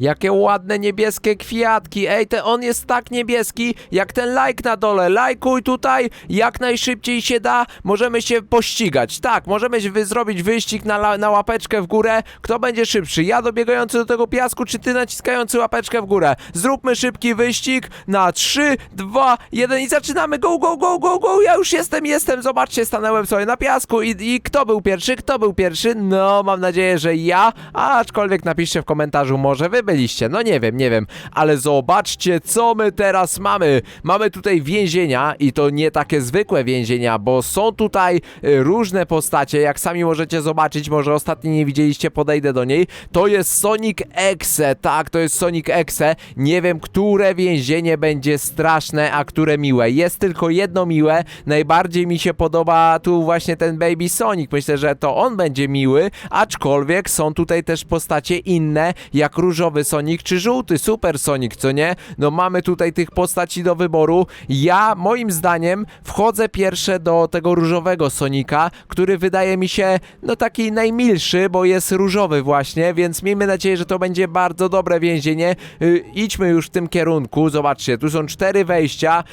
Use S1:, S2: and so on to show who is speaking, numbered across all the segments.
S1: Jakie ładne niebieskie kwiatki. Ej, ten on jest tak niebieski, jak ten like na dole. Lajkuj tutaj, jak najszybciej się da. Możemy się pościgać. Tak, możemy wy zrobić wyścig na, na łapeczkę w górę. Kto będzie szybszy? Ja dobiegający do tego piasku, czy ty naciskający łapeczkę w górę? Zróbmy szybki wyścig na 3, 2, 1 i zaczynamy. Go, go, go, go, go. Ja już jestem, jestem. Zobaczcie, stanąłem sobie na piasku i, i kto był pierwszy? Kto był pierwszy? No, mam nadzieję, że ja. Aczkolwiek napiszcie w komentarzu, może wy byliście. No nie wiem, nie wiem. Ale zobaczcie, co my teraz mamy. Mamy tutaj więzienia i to nie takie zwykłe więzienia, bo są tutaj y, różne postacie. Jak sami możecie zobaczyć, może ostatnio nie widzieliście, podejdę do niej. To jest Sonic Exe, tak, to jest Sonic Exe. Nie wiem, które więzienie będzie straszne, a które miłe. Jest tylko jedno miłe. Najbardziej mi się podoba tu właśnie ten Baby Sonic. Myślę, że to on będzie miły, aczkolwiek są tutaj też postacie inne, jak różowy Sonic czy żółty Super Sonic, co nie? No mamy tutaj tych postaci do wyboru. Ja, moim zdaniem, wchodzę pierwsze do tego różowego Sonika, który wydaje mi się, no taki najmilszy, bo jest różowy właśnie, więc miejmy nadzieję, że to będzie bardzo dobre więzienie. Y, idźmy już w tym kierunku. Zobaczcie, tu są cztery wejścia,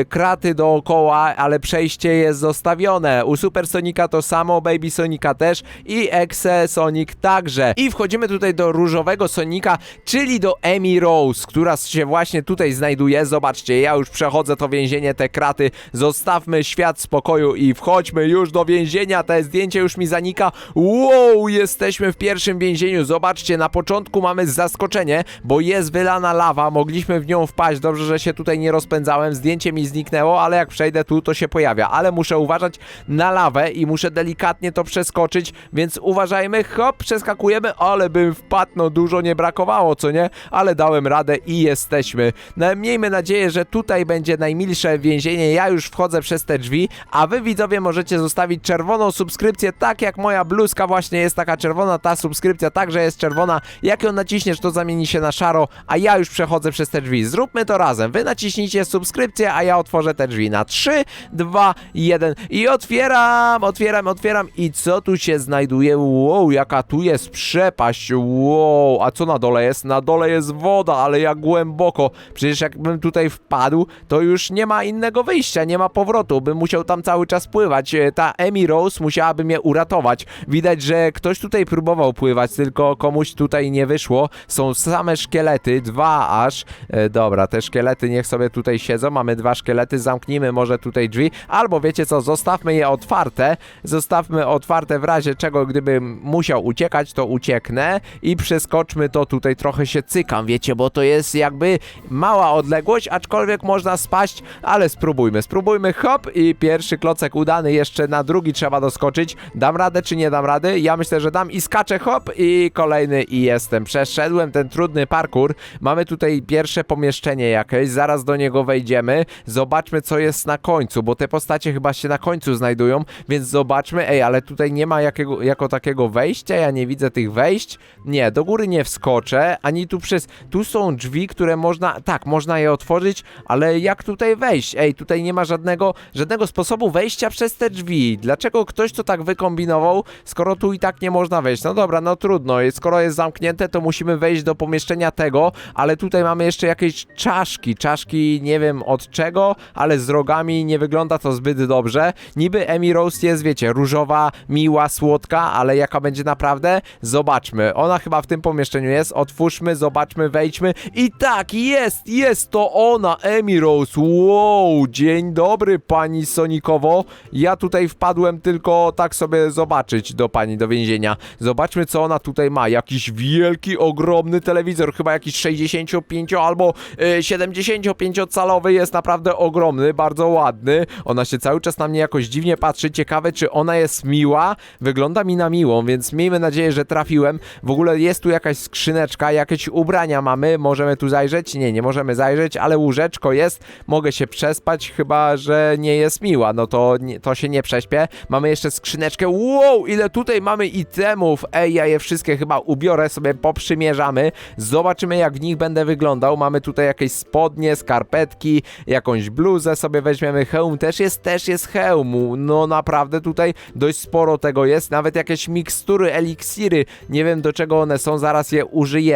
S1: y, kraty dookoła, ale przejście jest zostawione. U Super Sonika to samo, Baby Sonika też i Exe Sonic także. I wchodzimy tutaj do różowego Sonika, czyli do Amy Rose, która się właśnie tutaj znajduje. Zobaczcie, ja już przechodzę to więzienie, te kraty. Zostawmy świat spokoju i wchodźmy już do więzienia. Te zdjęcie już mi zanika. Wow, jesteśmy w pierwszym więzieniu. Zobaczcie, na początku mamy zaskoczenie, bo jest wylana lawa. Mogliśmy w nią wpaść. Dobrze, że się tutaj nie rozpędzałem. Zdjęcie mi zniknęło, ale jak przejdę tu, to się pojawia. Ale muszę uważać na lawę i muszę delikatnie to przeskoczyć, więc uważajmy. Hop, przeskakujemy, ale bym wpadł, no dużo nie brakowało, co nie? Ale dałem radę i jesteśmy. No, miejmy nadzieję, że tutaj będzie najmilsze więzienie. Ja już wchodzę przez te drzwi, a wy widzowie możecie zostawić czerwoną subskrypcję, tak jak moja bluzka właśnie jest taka czerwona, ta subskrypcja także jest czerwona. Jak ją naciśniesz, to zamieni się na szaro, a ja już przechodzę przez te drzwi. Zróbmy to razem. Wy naciśnijcie subskrypcję, a ja otworzę te drzwi na 3, 2, 1 i otwieram, otwieram, otwieram i co tu się znajduje? Wow, jaka tu jest przepaść, wow, a co na dole jest? Na dole jest woda, ale jak głęboko. Przecież jakbym tutaj wpadł, to już nie ma innego wyjścia, nie ma powrotu, bym musiał tam cały czas pływać. E, Ta Amy Rose musiałaby mnie uratować. Widać, że ktoś tutaj próbował pływać, tylko komuś tutaj nie wyszło. Są same szkielety, dwa aż. E, dobra, te szkielety niech sobie tutaj siedzą. Mamy dwa szkielety, zamknijmy może tutaj drzwi. Albo wiecie co, zostawmy je otwarte. Zostawmy otwarte w razie czego, gdybym musiał uciekać, to ucieknę. I przeskoczmy to tutaj, trochę się cykam, wiecie, bo to jest jakby mała odległość, aczkolwiek można spaść, ale spróbujmy, spróbujmy, hop i pierwszy klocek udany, jeszcze na drugi trzeba doskoczyć. Dam radę czy nie dam rady? Ja myślę, że dam i skaczę, hop i kolejny i jestem. Przeszedłem ten trudny parkour. Mamy tutaj pierwsze pomieszczenie jakieś, zaraz do niego wejdziemy. Zobaczmy co jest na końcu, bo te postacie chyba się na końcu znajdują, więc zobaczmy. Ej, ale tutaj nie ma jakiego, jako takiego wejścia, ja nie widzę tych wejść. Nie, do góry nie wskoczę, ani tu przez... Tu są drzwi, które można... Tak, można je otworzyć, ale jak tutaj wejść? Ej, tutaj nie ma żadnego, żadnego sposobu wejścia przez te drzwi. Dlaczego ktoś to tak wykombinował, skoro tu i tak nie można wejść? No dobra, no trudno. Skoro jest zamknięte, to musimy wejść do pomieszczenia tego, ale tutaj mamy jeszcze jakieś czaszki. Czaszki nie wiem od czego, ale z rogami nie wygląda to zbyt dobrze. Niby Amy Rose jest, wiecie, różowa, miła, słodka, ale jaka będzie naprawdę? Zobaczmy. Ona chyba w tym pomieszczeniu jest. Otwórzmy, zobaczmy, wejdźmy. I tak, jest, jest to ona, Amy Rose. Wow, dzień dobry, pani Sonikowo. Ja tutaj wpadłem tylko tak sobie zobaczyć do pani do więzienia. Zobaczmy, co ona tutaj ma. Jakiś wielki, ogromny telewizor, chyba jakiś 65 albo y, 75-calowy jest naprawdę ogromny, bardzo ładny. Ona się cały czas na mnie jakoś dziwnie patrzy. Ciekawe, czy ona jest miła. Wygląda mi na miłą, więc miejmy nadzieję, że trafiłem. W ogóle jest tu jakaś skrzyneczka, jakieś ubrania mamy. Możemy tu zajrzeć? Nie, nie możemy zajrzeć, ale łóżeczko jest. Mogę się przespać, chyba że nie jest miła. No to, to się nie prześpię. Mamy jeszcze skrzyneczkę. Wow, ile tutaj mamy itemów. Ej, ja je wszystkie chyba ubiorę sobie, poprzymierzamy. Zobaczymy, jak w nich będę wyglądał. Mamy tutaj jakieś spodnie, skarpetki, jakąś bluzę sobie weźmiemy. Hełm też jest, też jest hełmu. No naprawdę tutaj dość sporo tego jest. Nawet jakieś mikstury, eliksiry. Nie wiem do czego one są, zaraz je użyjemy.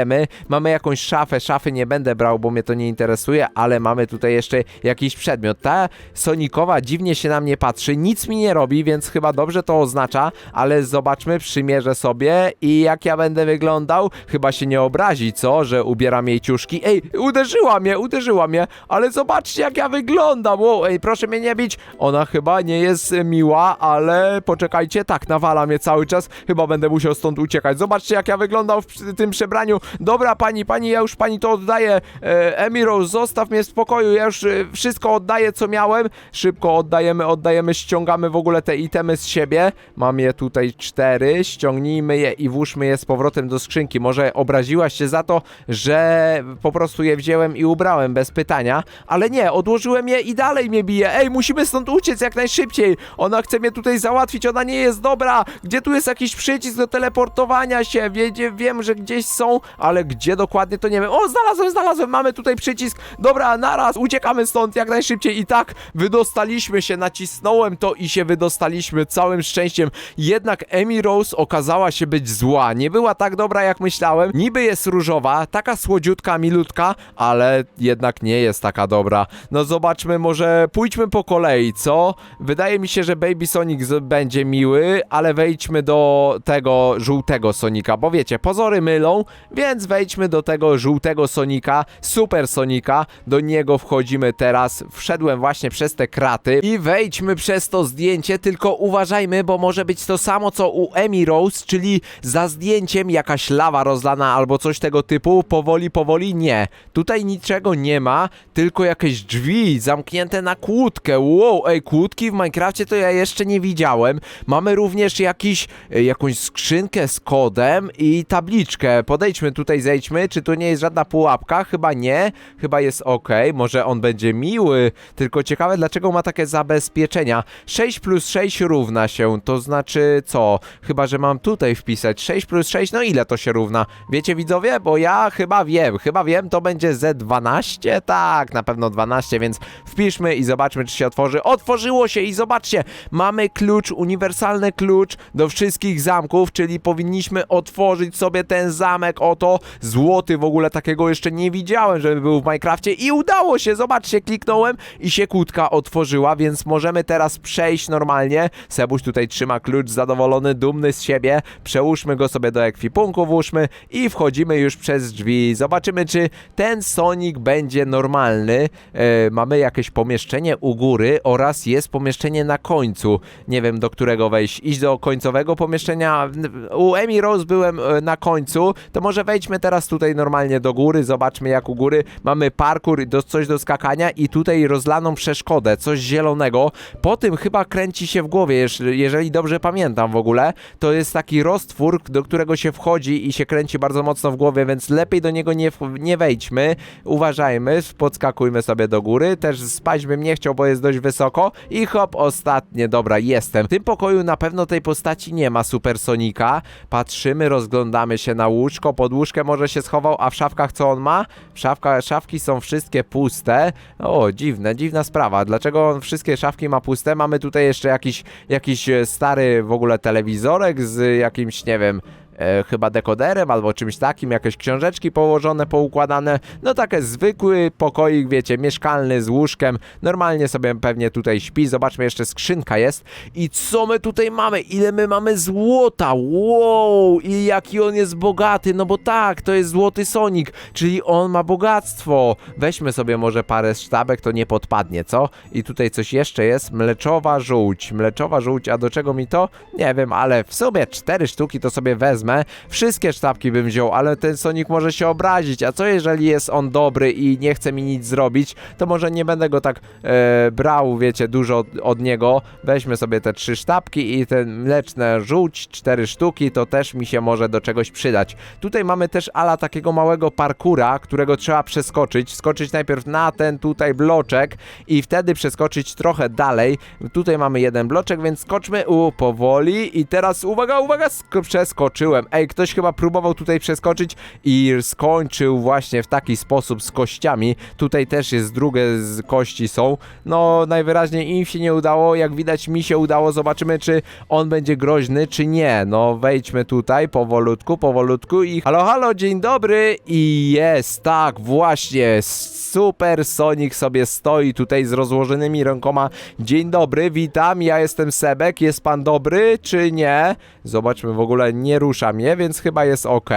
S1: Mamy jakąś szafę, szafy nie będę brał, bo mnie to nie interesuje, ale mamy tutaj jeszcze jakiś przedmiot. Ta Sonikowa dziwnie się na mnie patrzy, nic mi nie robi, więc chyba dobrze to oznacza, ale zobaczmy, przymierzę sobie i jak ja będę wyglądał, chyba się nie obrazi, co, że ubieram jej ciuszki. Ej, uderzyła mnie, uderzyła mnie, ale zobaczcie jak ja wyglądam, wow, ej, proszę mnie nie bić, ona chyba nie jest miła, ale poczekajcie, tak, nawala mnie cały czas, chyba będę musiał stąd uciekać. Zobaczcie jak ja wyglądam w tym przebraniu. Dobra, pani, pani, ja już pani to oddaję. E, Emiro, zostaw mnie w spokoju, ja już e, wszystko oddaję, co miałem. Szybko oddajemy, oddajemy, ściągamy w ogóle te itemy z siebie. Mam je tutaj cztery, ściągnijmy je i włóżmy je z powrotem do skrzynki. Może obraziłaś się za to, że po prostu je wziąłem i ubrałem bez pytania, ale nie, odłożyłem je i dalej mnie bije. Ej, musimy stąd uciec jak najszybciej. Ona chce mnie tutaj załatwić, ona nie jest dobra. Gdzie tu jest jakiś przycisk do teleportowania się? Wiedzie, wiem, że gdzieś są, ale gdzie dokładnie to nie wiem. O, znalazłem, znalazłem, mamy tutaj przycisk. Dobra, naraz, uciekamy stąd jak najszybciej. I tak, wydostaliśmy się, nacisnąłem to i się wydostaliśmy całym szczęściem. Jednak Amy Rose okazała się być zła. Nie była tak dobra jak myślałem. Niby jest różowa, taka słodziutka, milutka, ale jednak nie jest taka dobra. No zobaczmy, może pójdźmy po kolei, co? Wydaje mi się, że Baby Sonic będzie miły, ale wejdźmy do tego żółtego Sonika, bo wiecie, pozory mylą, więc wejdźmy do tego żółtego Sonika, Super Sonika, do niego wchodzimy teraz, wszedłem właśnie przez te kraty i wejdźmy przez to zdjęcie, tylko uważajmy, bo może być to samo co u Amy Rose, czyli za zdjęciem jakaś lawa rozlana albo coś tego typu, powoli, powoli nie. Tutaj niczego nie ma, tylko jakieś drzwi zamknięte na kłódkę. Wow, ej, kłódki w Minecrafcie to ja jeszcze nie widziałem. Mamy również jakiś, e, jakąś skrzynkę z kodem i tabliczkę. Podejdźmy tutaj, zejdźmy. Czy to nie jest żadna pułapka? Chyba nie. Chyba jest ok. Może on będzie miły. Tylko ciekawe, dlaczego ma takie zabezpieczenia. 6 plus 6 równa się. To znaczy co? Chyba, że mam tutaj wpisać. 6 plus 6, no ile to się równa? Wiecie widzowie? Bo ja chyba wiem. Chyba wiem, to będzie Z12? Tak, na pewno 12, więc wpiszmy i zobaczmy, czy się otworzy. Otworzyło się i zobaczcie, mamy klucz, uniwersalny klucz do wszystkich zamków, czyli powinniśmy otworzyć sobie ten zamek. Oto złoty, w ogóle takiego jeszcze nie widziałem, żeby był w Minecrafcie i udało się. Zobaczcie, kliknąłem i się kłódka otworzyła, więc możemy teraz przejść normalnie. Sebuś tutaj trzyma klucz, zadowolony, dumny z siebie. Przełóżmy go sobie do ekwipunku, włóżmy i wchodzimy już przez drzwi. Zobaczymy, czy ten Sonic będzie normalny. E, mamy jakieś pomieszczenie u góry oraz jest pomieszczenie na końcu. Nie wiem, do którego wejść. Iść do końcowego pomieszczenia. U Amy Rose byłem e, na końcu, to może wejdźmy teraz tutaj normalnie do góry. Zobaczmy, jak u góry mamy parkour, do, coś do skakania i tutaj rozlaną przeszkodę, coś zielonego. Po tym chyba kręci się w głowie, jeż- jeżeli dobrze pamiętam w ogóle. To jest taki roztwór, do którego się wchodzi i się kręci bardzo mocno w głowie, więc lepiej do niego nie, nie wejdźmy. Uważajmy, podskakujmy sobie do góry. Też spać bym nie chciał, bo jest dość wysoko. I hop, ostatnie, dobra, jestem. W tym pokoju na pewno tej postaci nie ma Supersonika. Patrzymy, rozglądamy się na łóżko. Pod łóżkiem może się schował, a w szafkach co on ma? Szafka, szafki są wszystkie puste. O, dziwne, dziwna sprawa. Dlaczego on wszystkie szafki ma puste? Mamy tutaj jeszcze jakiś, jakiś e, stary w ogóle telewizorek z jakimś, nie wiem, e, chyba dekoderem albo czymś takim, jakieś książeczki położone, poukładane. No takie zwykły pokoik, wiecie, mieszkalny z łóżkiem. Normalnie sobie pewnie tutaj śpi. Zobaczmy, jeszcze skrzynka jest. I co my tutaj mamy? Ile my mamy złota? Wow! I jaki on jest bogaty? No bo tak, to jest złoty Sonic, czyli on ma bogactwo. Weźmy sobie może parę sztabek, to nie podpadnie, co? I tutaj coś jeszcze jest. Mleczowa żółć. Mleczowa żółć, a do czego mi to? Nie wiem, ale w sobie cztery sztuki to sobie wezmę. Wszystkie sztabki bym wziął, ale ten Sonic może się obrazić. A co jeżeli jest on dobry i nie chce mi nic zrobić, to może nie będę go tak e, brał, wiecie, dużo od, od niego. Weźmy sobie te trzy sztabki i ten mleczne żółć, cztery sztuki, to też mi się może do czegoś przydać. Tutaj mamy też ala takiego małego parkura, którego trzeba przeskoczyć. Skoczyć najpierw na ten tutaj bloczek i wtedy przeskoczyć trochę dalej. Tutaj mamy jeden bloczek, więc skoczmy u powoli i teraz uwaga, uwaga, sk- przeskoczyłem Ej, ktoś chyba próbował tutaj przeskoczyć i skończył właśnie w taki sposób z kościami. Tutaj też jest drugie z kości są. No, najwyraźniej im się nie udało. Jak widać, mi się udało. Zobaczymy, czy on będzie groźny, czy nie. No, wejdźmy tutaj powolutku, powolutku i halo, halo, dzień dobry. I jest, tak, właśnie. Super Sonic sobie stoi tutaj z rozłożonymi rękoma. Dzień dobry, witam, ja jestem Sebek. Jest pan dobry, czy nie? Zobaczmy, w ogóle nie rusza więc chyba jest ok.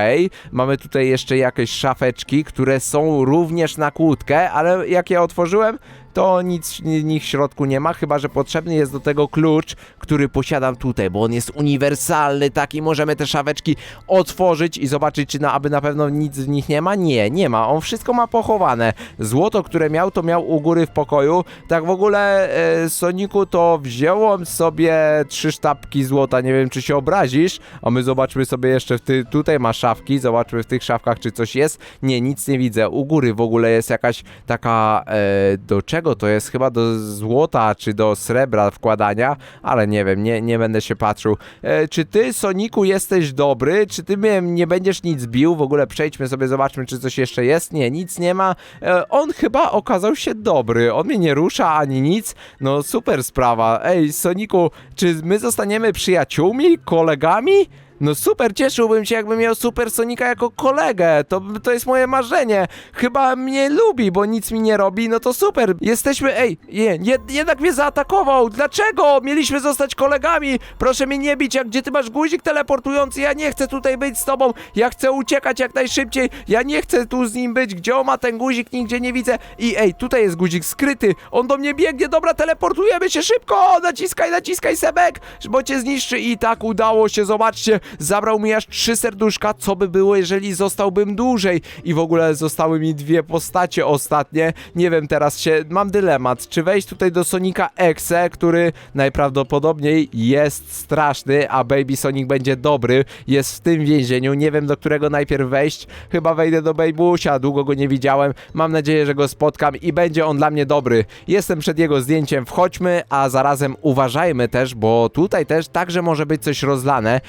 S1: Mamy tutaj jeszcze jakieś szafeczki, które są również na kłódkę, ale jak je otworzyłem, to nic nich w środku nie ma, chyba że potrzebny jest do tego klucz, który posiadam tutaj, bo on jest uniwersalny, taki możemy te szafeczki otworzyć i zobaczyć, czy na, aby na pewno nic w nich nie ma. Nie, nie ma, on wszystko ma pochowane. Złoto, które miał, to miał u góry w pokoju. Tak w ogóle, e, Soniku, to wziąłem sobie trzy sztabki złota, nie wiem, czy się obrazisz, a my zobaczmy sobie jeszcze, w ty, tutaj ma szafki, zobaczmy w tych szafkach, czy coś jest. Nie, nic nie widzę. U góry w ogóle jest jakaś taka, e, do czego to jest? Chyba do złota, czy do srebra wkładania, ale nie wiem, nie, nie będę się patrzył. E, czy ty, Soniku, jesteś dobry? Czy ty mnie nie będziesz nic bił? W ogóle przejdźmy sobie, zobaczmy, czy coś jeszcze jest. Nie, nic nie ma. E, on chyba okazał się dobry. On mnie nie rusza ani nic. No super sprawa. Ej, Soniku, czy my zostaniemy przyjaciółmi, kolegami? No super, cieszyłbym się, jakbym miał Super Sonika jako kolegę. To, to jest moje marzenie. Chyba mnie lubi, bo nic mi nie robi, no to super. Jesteśmy, ej, je, jed, jednak mnie zaatakował. Dlaczego? Mieliśmy zostać kolegami. Proszę mnie nie bić, jak gdzie ty masz guzik teleportujący? Ja nie chcę tutaj być z tobą. Ja chcę uciekać jak najszybciej. Ja nie chcę tu z nim być. Gdzie on ma ten guzik? Nigdzie nie widzę. I ej, tutaj jest guzik skryty. On do mnie biegnie. Dobra, teleportujemy się szybko. Naciskaj, naciskaj, Sebek, bo cię zniszczy. I tak udało się, zobaczcie. Zabrał mi aż trzy serduszka. Co by było, jeżeli zostałbym dłużej? I w ogóle zostały mi dwie postacie ostatnie. Nie wiem, teraz się... Mam dylemat. Czy wejść tutaj do Sonika Exe, który najprawdopodobniej jest straszny, a Baby Sonic będzie dobry. Jest w tym więzieniu. Nie wiem, do którego najpierw wejść. Chyba wejdę do Babyusia. Długo go nie widziałem. Mam nadzieję, że go spotkam i będzie on dla mnie dobry. Jestem przed jego zdjęciem. Wchodźmy, a zarazem uważajmy też, bo tutaj też także może być coś rozlane.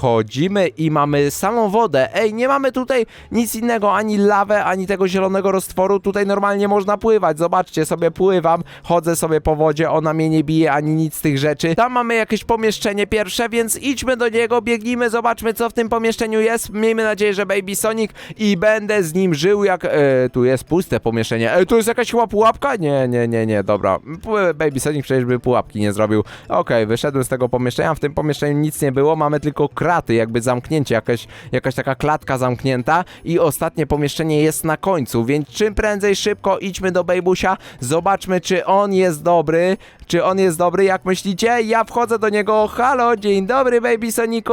S1: Wchodzimy i mamy samą wodę. Ej, nie mamy tutaj nic innego, ani lawę, ani tego zielonego roztworu. Tutaj normalnie można pływać. Zobaczcie, sobie pływam, chodzę sobie po wodzie, ona mnie nie bije, ani nic z tych rzeczy. Tam mamy jakieś pomieszczenie pierwsze, więc idźmy do niego, biegnijmy, zobaczmy co w tym pomieszczeniu jest. Miejmy nadzieję, że Baby Sonic i będę z nim żył jak... E, tu jest puste pomieszczenie. E, tu jest jakaś chyba pułapka? Nie, nie, nie, nie, dobra. Baby Sonic przecież by pułapki nie zrobił. Okej, wyszedłem z tego pomieszczenia, w tym pomieszczeniu nic nie było, mamy tylko kraty, jakby zamknięcie, jakaś, jakaś taka klatka zamknięta i ostatnie pomieszczenie jest na końcu, więc czym prędzej szybko idźmy do Bejbusia, zobaczmy czy on jest dobry, czy on jest dobry, jak myślicie? Ja wchodzę do niego, halo, dzień dobry Baby Soniku.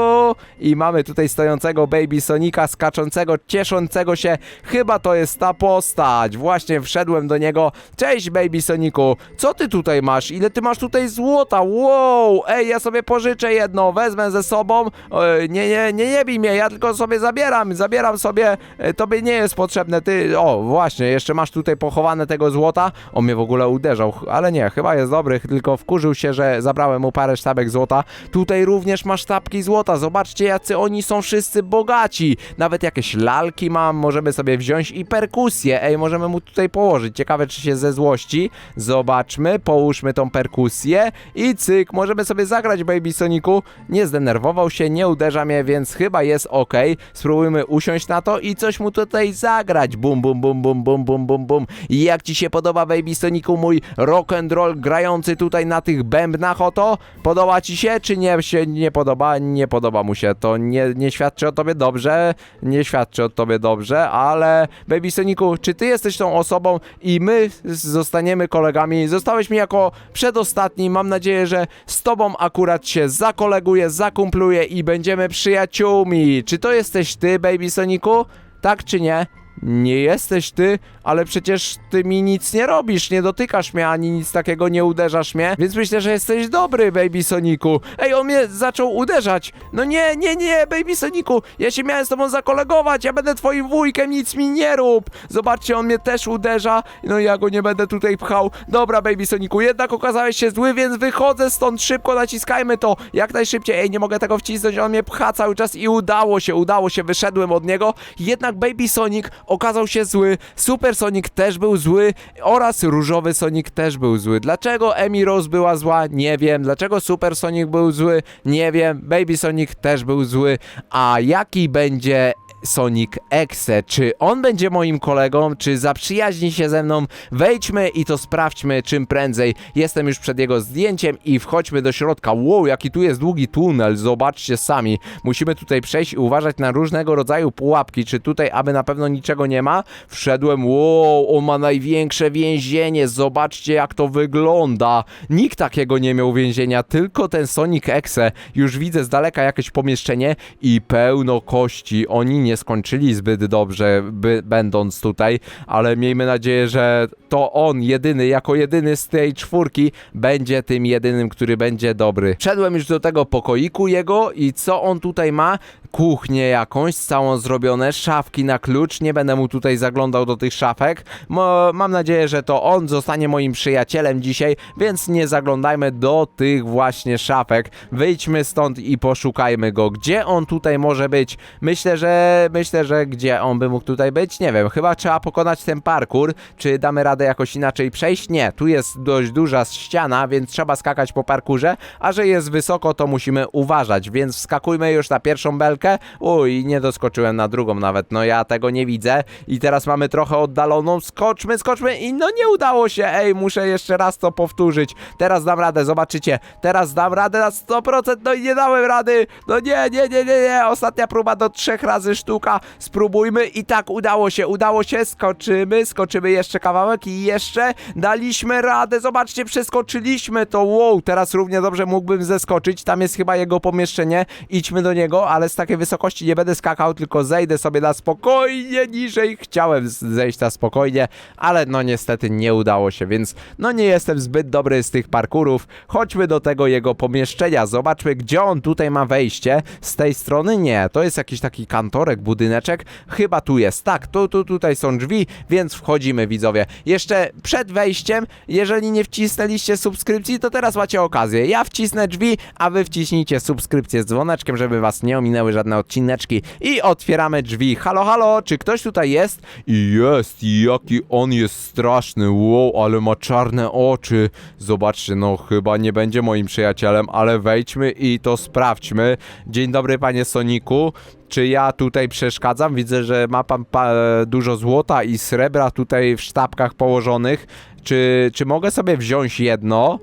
S1: I mamy tutaj stojącego Baby Sonika, skaczącego, cieszącego się, chyba to jest ta postać, właśnie wszedłem do niego, cześć Baby Soniku, co ty tutaj masz, ile ty masz tutaj złota, wow, ej, ja sobie pożyczę jedno, wezmę ze sobą, e, nie, nie, nie, nie bij mnie, ja tylko sobie zabieram, zabieram sobie, e, tobie nie jest potrzebne, ty, o, właśnie, jeszcze masz tutaj pochowane tego złota, on mnie w ogóle uderzał, ale nie, chyba jest dobry, tylko wkurzył się, że zabrałem mu parę sztabek złota, tutaj również masz sztabki złota, zobaczcie jacy oni są wszyscy bogaci, nawet jakieś lalki mam, możemy sobie wziąć i perkusję, ej, możemy mu tutaj położyć, ciekawe czy się ze złości, zobaczmy, połóżmy tą perkusję. I cyk, możemy sobie zagrać Baby Soniku, nie zdenerwował się, nie uderza mnie, więc chyba jest ok. Spróbujmy usiąść na to i coś mu tutaj zagrać. Bum, bum, bum, bum, bum, bum, bum, bum. I jak ci się podoba, Baby Soniku, mój rock and roll grający tutaj na tych bębnach oto? Podoba ci się, czy nie się nie podoba? Nie podoba mu się. To nie, nie świadczy o tobie dobrze, nie świadczy o tobie dobrze, ale Baby Soniku, czy ty jesteś tą osobą i my zostaniemy kolegami? Zostałeś mi jako przedostatni. Mam nadzieję, że z tobą akurat się zakoleguję, zakumpluję i będziemy przyjaciółmi. Czy to jesteś ty, Baby Soniku? Tak czy nie? Nie jesteś ty? Ale przecież ty mi nic nie robisz, nie dotykasz mnie, ani nic takiego nie uderzasz mnie, więc myślę, że jesteś dobry, Baby Soniku. Ej, on mnie zaczął uderzać. No nie, nie, nie, Baby Soniku, ja się miałem z tobą zakolegować, ja będę twoim wujkiem, nic mi nie rób. Zobaczcie, on mnie też uderza, no ja go nie będę tutaj pchał. Dobra, Baby Soniku, jednak okazałeś się zły, więc wychodzę stąd, szybko naciskajmy to, jak najszybciej. Ej, nie mogę tego wcisnąć, on mnie pcha cały czas i udało się, udało się, wyszedłem od niego. Jednak Baby Sonic okazał się zły, Super Sonic też był zły oraz Różowy Sonic też był zły. Dlaczego Emi Rose była zła? Nie wiem. Dlaczego Super Sonic był zły? Nie wiem. Baby Sonic też był zły. A jaki będzie Sonic Exe. Czy on będzie moim kolegą, czy zaprzyjaźni się ze mną? Wejdźmy i to sprawdźmy czym prędzej. Jestem już przed jego zdjęciem i wchodźmy do środka. Wow, jaki tu jest długi tunel, zobaczcie sami. Musimy tutaj przejść i uważać na różnego rodzaju pułapki. Czy tutaj, aby na pewno niczego nie ma? Wszedłem, wow, on ma największe więzienie, zobaczcie jak to wygląda. Nikt takiego nie miał więzienia, tylko ten Sonic Exe. Już widzę z daleka jakieś pomieszczenie i pełno kości. Oni nie skończyli zbyt dobrze, by, będąc tutaj, ale miejmy nadzieję, że to on jedyny, jako jedyny z tej czwórki będzie tym jedynym, który będzie dobry. Wszedłem już do tego pokoiku jego i co on tutaj ma? Kuchnię jakąś, całą zrobione, szafki na klucz, nie będę mu tutaj zaglądał do tych szafek. Mo, mam nadzieję, że to on zostanie moim przyjacielem dzisiaj, więc nie zaglądajmy do tych właśnie szafek. Wyjdźmy stąd i poszukajmy go. Gdzie on tutaj może być? Myślę, że myślę, że gdzie on by mógł tutaj być? Nie wiem, chyba trzeba pokonać ten parkour. Czy damy radę jakoś inaczej przejść? Nie, tu jest dość duża ściana, więc trzeba skakać po parkurze, a że jest wysoko, to musimy uważać, więc wskakujmy już na pierwszą belkę. Uj, nie doskoczyłem na drugą nawet, no ja tego nie widzę. I teraz mamy trochę oddaloną, skoczmy, skoczmy i no nie udało się, ej, muszę jeszcze raz to powtórzyć. Teraz dam radę, zobaczycie, teraz dam radę na 100%, no i nie dałem rady, no nie, nie, nie, nie, nie, ostatnia próba do trzech razy sztuka, spróbujmy i tak udało się, udało się, skoczymy, skoczymy jeszcze kawałek i jeszcze daliśmy radę, zobaczcie, przeskoczyliśmy to, wow, teraz równie dobrze mógłbym zeskoczyć, tam jest chyba jego pomieszczenie, idźmy do niego, ale z takiej wysokości nie będę skakał, tylko zejdę sobie na spokojnie niżej, chciałem zejść na spokojnie, ale no niestety nie udało się, więc no nie jestem zbyt dobry z tych parkurów, chodźmy do tego jego pomieszczenia, zobaczmy gdzie on tutaj ma wejście, z tej strony nie, to jest jakiś taki kantorek, budyneczek, chyba tu jest, tak, tu, tu, tutaj są drzwi, więc wchodzimy widzowie, jeszcze przed wejściem, jeżeli nie wcisnęliście subskrypcji, to teraz macie okazję, ja wcisnę drzwi, a wy wciśnijcie subskrypcję z dzwoneczkiem, żeby was nie ominęły żadne odcineczki i otwieramy drzwi, halo, halo, czy ktoś tutaj jest? Jest, jaki on jest straszny, wow, ale ma czarne oczy, zobaczcie, no chyba nie będzie moim przyjacielem, ale wejdźmy i to sprawdźmy, dzień dobry panie Soniku, czy ja tutaj przeszkadzam? Widzę, że ma pan pa dużo złota i srebra tutaj w sztabkach położonych. Czy, czy mogę sobie wziąć jedno?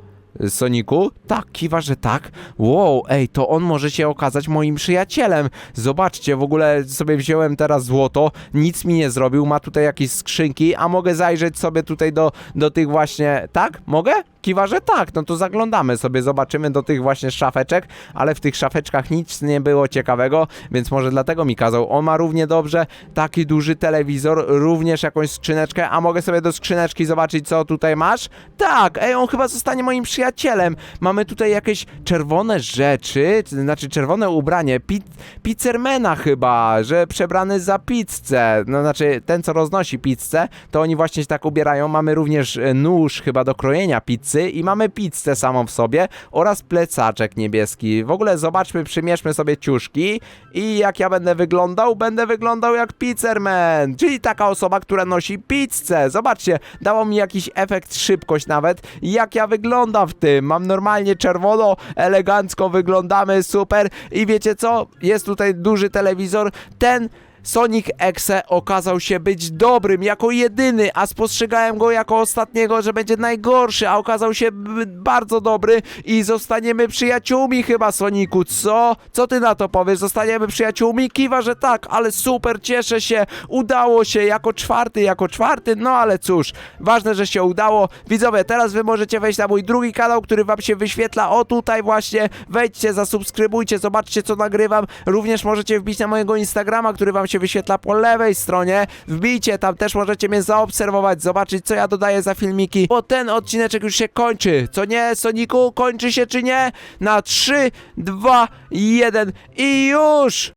S1: Soniku? Tak, kiwa, że tak. Wow, ej, to on może się okazać moim przyjacielem. Zobaczcie, w ogóle sobie wziąłem teraz złoto, nic mi nie zrobił, ma tutaj jakieś skrzynki, a mogę zajrzeć sobie tutaj do, do tych właśnie... Tak? Mogę? Kiwa, że tak, no to zaglądamy sobie, zobaczymy do tych właśnie szafeczek, ale w tych szafeczkach nic nie było ciekawego, więc może dlatego mi kazał. On ma równie dobrze taki duży telewizor, również jakąś skrzyneczkę, a mogę sobie do skrzyneczki zobaczyć, co tutaj masz? Tak, ej, on chyba zostanie moim przyjacielem. Mamy tutaj jakieś czerwone rzeczy, znaczy czerwone ubranie, pi pizzermana chyba, że przebrany za pizzę, no znaczy ten, co roznosi pizzę, to oni właśnie się tak ubierają. Mamy również e, nóż chyba do krojenia pizzy i mamy pizzę samą w sobie oraz plecaczek niebieski. W ogóle zobaczmy, przymierzmy sobie ciuszki i jak ja będę wyglądał, będę wyglądał jak pizzerman, czyli taka osoba, która nosi pizzę. Zobaczcie, dało mi jakiś efekt szybkość nawet, jak ja wyglądam w tym. Mam normalnie czerwono, elegancko wyglądamy, super i wiecie co? Jest tutaj duży telewizor, ten Sonic Exe okazał się być dobrym jako jedyny, a spostrzegałem go jako ostatniego, że będzie najgorszy, a okazał się bardzo dobry i zostaniemy przyjaciółmi chyba Soniku, co? Co ty na to powiesz? Zostaniemy przyjaciółmi? Kiwa, że tak, ale super, cieszę się, udało się jako czwarty, jako czwarty, no ale cóż, ważne, że się udało. Widzowie, teraz wy możecie wejść na mój drugi kanał, który wam się wyświetla, o tutaj właśnie, wejdźcie, zasubskrybujcie, zobaczcie co nagrywam, również możecie wbić na mojego Instagrama, który wam się się wyświetla po lewej stronie. Wbijcie, tam też możecie mnie zaobserwować, zobaczyć co ja dodaję za filmiki, bo ten odcineczek już się kończy. Co nie, Soniku? Kończy się czy nie? Na 3, 2, 1 i już!